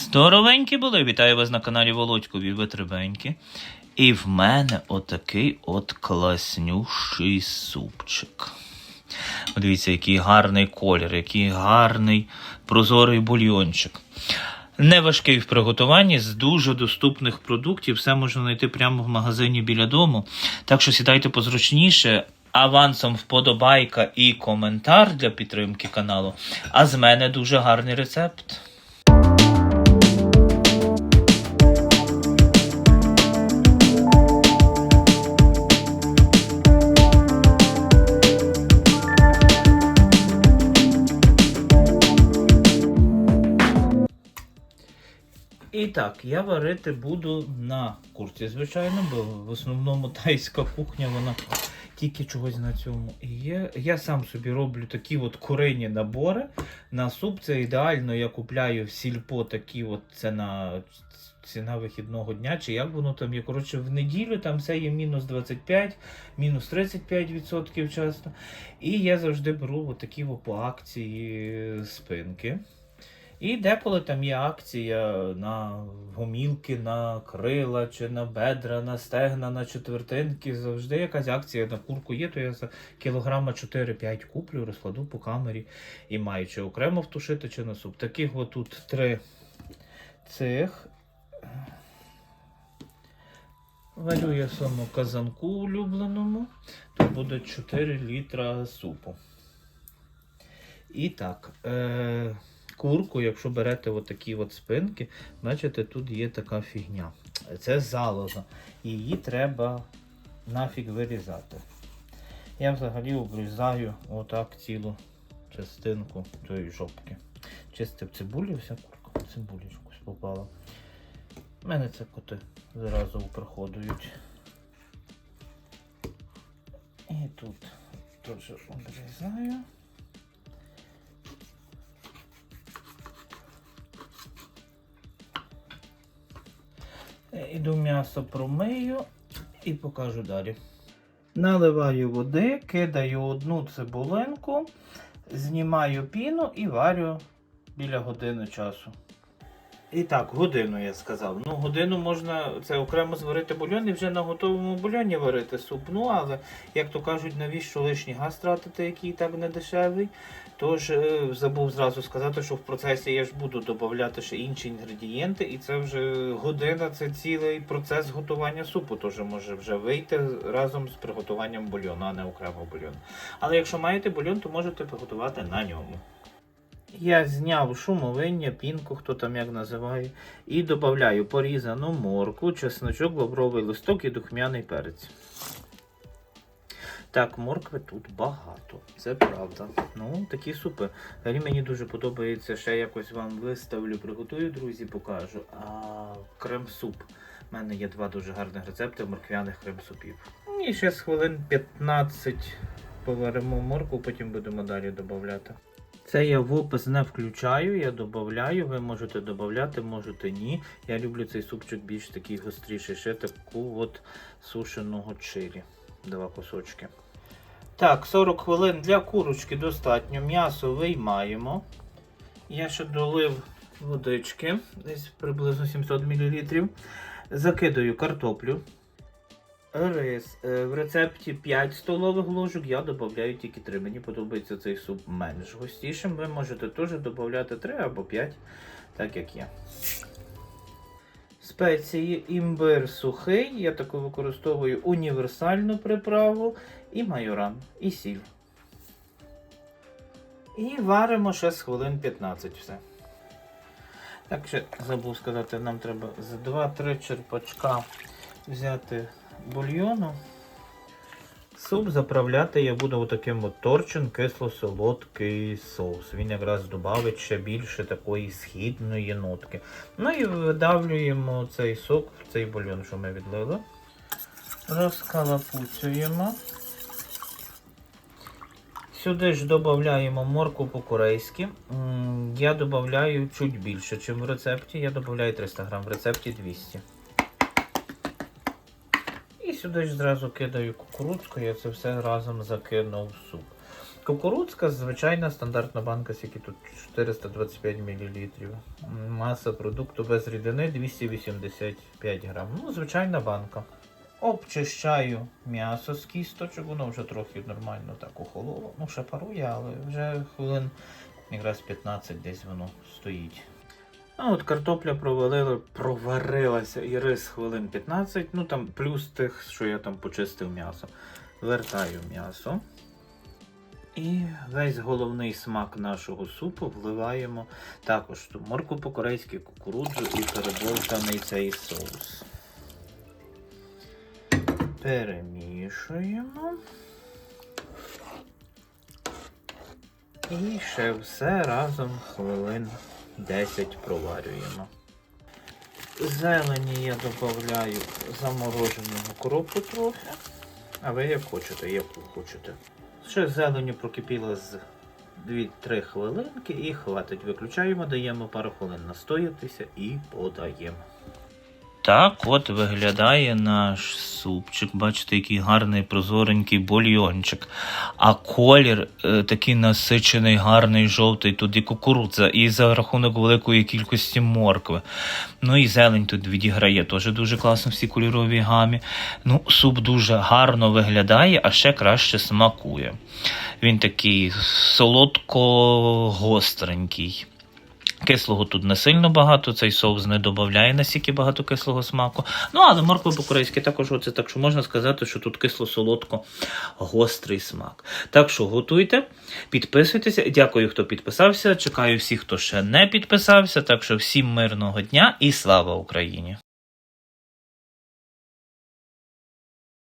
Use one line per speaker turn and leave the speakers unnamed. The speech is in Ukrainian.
Здоровенькі були, вітаю вас на каналі Володькові Витребеньки. І в мене отакий от класнющий супчик. Подивіться, який гарний колір, який гарний прозорий бульйончик. Не важкий в приготуванні з дуже доступних продуктів. Все можна знайти прямо в магазині біля дому. Так що сідайте позручніше. Авансом вподобайка і коментар для підтримки каналу. А з мене дуже гарний рецепт. І так, я варити буду на курці, звичайно, бо в основному тайська кухня, вона тільки чогось на цьому і є. Я сам собі роблю такі от курині набори. На суп це ідеально. Я купляю в сільпо такі от це на ціна вихідного дня, чи як воно там є. Коротше, в неділю там все є мінус 25, мінус 35% часто. І я завжди беру от такі от по акції спинки. І деколи там є акція на гомілки, на крила, чи на бедра, на стегна, на четвертинки. Завжди якась акція на курку є, то я за кілограма 4-5 куплю, розкладу по камері і маю чи окремо втушити, чи на суп. Таких от тут три цих. Варю я саме в казанку улюбленому, то буде 4 літра супу. І так. Е- курку, якщо берете отакі от спинки, бачите, тут є така фігня. Це залоза. Її треба нафіг вирізати. Я взагалі обрізаю отак цілу частинку цієї жопки. Чистив цибулю, вся курка, цибулі якось попала. У мене це коти зразу приходують. І тут теж обрізаю. Іду м'ясо промию і покажу далі. Наливаю води, кидаю одну цибулинку, знімаю піну і варю біля години часу. І так, годину я сказав. Ну, годину можна це окремо зварити бульйон і вже на готовому бульйоні варити суп. Ну, але, як то кажуть, навіщо лишній газ тратити, який так не дешевий. Тож е, забув зразу сказати, що в процесі я ж буду додавати ще інші інгредієнти, і це вже година, це цілий процес готування супу. Тож може вже вийти разом з приготуванням бульйону, а не окремо бульйон. Але якщо маєте бульйон, то можете приготувати на ньому. Я зняв шумовиння, пінку, хто там як називає, і додаю порізану морку, чесночок, лавровий листок і духмяний перець. Так, моркви тут багато, це правда. Ну, такі супи. Взагалі мені дуже подобається, ще якось вам виставлю, приготую, друзі, покажу. А крем-суп. У мене є два дуже гарних рецепти морквяних крем-супів. І ще з хвилин 15 поваримо морку, потім будемо далі додавати. Це я в опис не включаю, я додаю. Ви можете додати, можете ні. Я люблю цей супчик більш такий гостріший. Ще таку от сушеного чилі. Два кусочки. Так, 40 хвилин для курочки достатньо. М'ясо виймаємо. Я ще долив водички, десь приблизно 700 мл. Закидаю картоплю. Рис. Е, В рецепті 5 столових ложок, я додаю тільки 3. Мені подобається цей суп менш густішим. Ви можете теж додати 3 або 5, так як я. Спеції імбир сухий. Я таку використовую універсальну приправу і майоран, і сіль. І варимо ще з хвилин 15 все. Так, ще забув сказати, нам треба з 2-3 черпачка взяти бульйону. Суп заправляти я буду отаким от торчин кисло-солодкий соус. Він якраз додавить ще більше такої східної нотки. Ну і видавлюємо цей сок, цей бульйон, що ми відлили. Розкалапуцюємо. Сюди ж додаємо морку по-корейськи. Я додаю чуть більше, ніж в рецепті. Я додаю 300 грам, в рецепті 200. І сюди ж зразу кидаю кукурудзку, я це все разом закинув в суп. Кукурудзка, звичайна стандартна банка, скільки тут 425 мл. Маса продукту без рідини 285 грам. Ну, звичайна банка. Обчищаю м'ясо з кісточок, воно вже трохи нормально так охололо. Ну, ще парує, але вже хвилин якраз 15 десь воно стоїть. А от картопля провалила, проварилася і рис хвилин 15, ну там плюс тих, що я там почистив м'ясо. Вертаю м'ясо. І весь головний смак нашого супу вливаємо також ту морку по-корейськи, кукурудзу і переболтаний цей соус. Перемішуємо. І ще все разом хвилин 10 проварюємо. Зелені я додаю замороженого кропу трохи. А ви як хочете, яку хочете. Ще зеленю прокипіло з 2-3 хвилинки і хватить. Виключаємо, даємо пару хвилин настоятися і подаємо. Так от виглядає наш супчик. Бачите, який гарний прозоренький бульйончик. А колір е, такий насичений, гарний, жовтий, тут і кукурудза, і за рахунок великої кількості моркви. Ну і зелень тут відіграє теж дуже класно всі кольорові гамі. Ну, суп дуже гарно виглядає, а ще краще смакує. Він такий солодко-гостренький. Кислого тут не сильно багато, цей соус не додає настільки багато кислого смаку. Ну, але моркви по-корейськи також оце, так що можна сказати, що тут кисло-солодко-гострий смак. Так що готуйте, підписуйтеся. Дякую, хто підписався. Чекаю всіх, хто ще не підписався. Так що всім мирного дня і слава Україні!